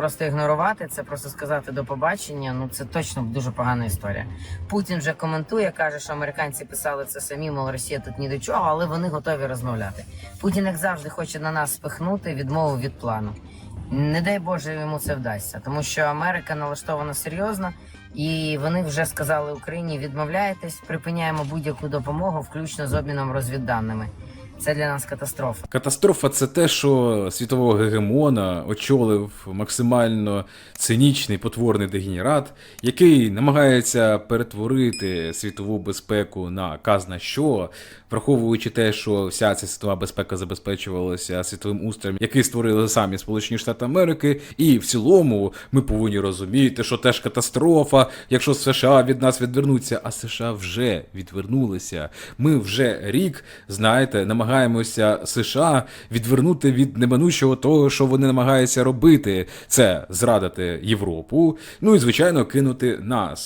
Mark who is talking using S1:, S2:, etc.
S1: просто ігнорувати це, просто сказати до побачення. Ну це точно дуже погана історія. Путін вже коментує, каже, що американці писали це самі, мол, Росія тут ні до чого, але вони готові розмовляти. Путін, як завжди, хоче на нас спихнути відмову від плану. Не дай Боже йому це вдасться, тому що Америка налаштована серйозно, і вони вже сказали Україні: відмовляєтесь, припиняємо будь-яку допомогу, включно з обміном розвідданими. Це для нас катастрофа.
S2: Катастрофа це те, що світового гегемона очолив максимально цинічний потворний дегенерат, який намагається перетворити світову безпеку на казна що, враховуючи те, що вся ця світова безпека забезпечувалася світовим устроєм, який створили самі Сполучені Штати Америки, і в цілому ми повинні розуміти, що теж катастрофа, якщо США від нас відвернуться, а США вже відвернулися. Ми вже рік, знаєте, намагаємося США відвернути від неминучого того, що вони намагаються робити. Це зрадити Європу, ну і звичайно кинути нас.